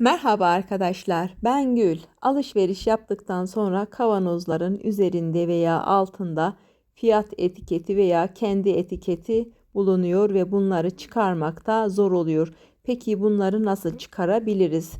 Merhaba arkadaşlar, ben Gül. Alışveriş yaptıktan sonra kavanozların üzerinde veya altında fiyat etiketi veya kendi etiketi bulunuyor ve bunları çıkarmakta zor oluyor. Peki bunları nasıl çıkarabiliriz?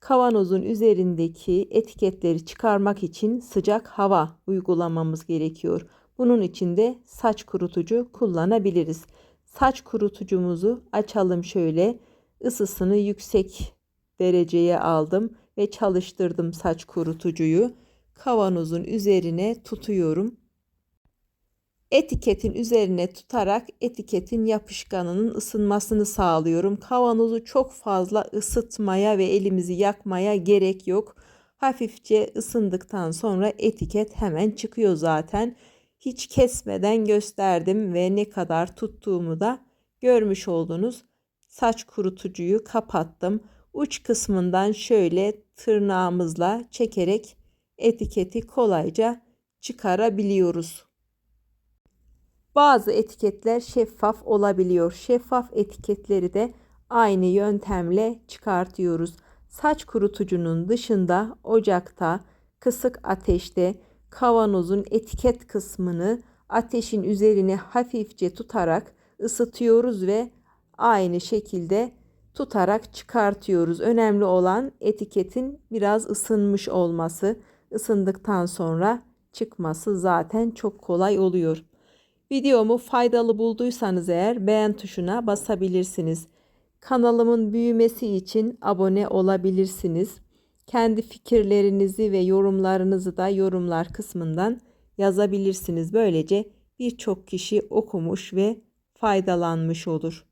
Kavanozun üzerindeki etiketleri çıkarmak için sıcak hava uygulamamız gerekiyor. Bunun için de saç kurutucu kullanabiliriz. Saç kurutucumuzu açalım şöyle. Isısını yüksek dereceye aldım ve çalıştırdım saç kurutucuyu. Kavanozun üzerine tutuyorum. Etiketin üzerine tutarak etiketin yapışkanının ısınmasını sağlıyorum. Kavanozu çok fazla ısıtmaya ve elimizi yakmaya gerek yok. Hafifçe ısındıktan sonra etiket hemen çıkıyor zaten. Hiç kesmeden gösterdim ve ne kadar tuttuğumu da görmüş oldunuz. Saç kurutucuyu kapattım uç kısmından şöyle tırnağımızla çekerek etiketi kolayca çıkarabiliyoruz. Bazı etiketler şeffaf olabiliyor. Şeffaf etiketleri de aynı yöntemle çıkartıyoruz. Saç kurutucunun dışında ocakta, kısık ateşte kavanozun etiket kısmını ateşin üzerine hafifçe tutarak ısıtıyoruz ve aynı şekilde tutarak çıkartıyoruz. Önemli olan etiketin biraz ısınmış olması. Isındıktan sonra çıkması zaten çok kolay oluyor. Videomu faydalı bulduysanız eğer beğen tuşuna basabilirsiniz. Kanalımın büyümesi için abone olabilirsiniz. Kendi fikirlerinizi ve yorumlarınızı da yorumlar kısmından yazabilirsiniz. Böylece birçok kişi okumuş ve faydalanmış olur.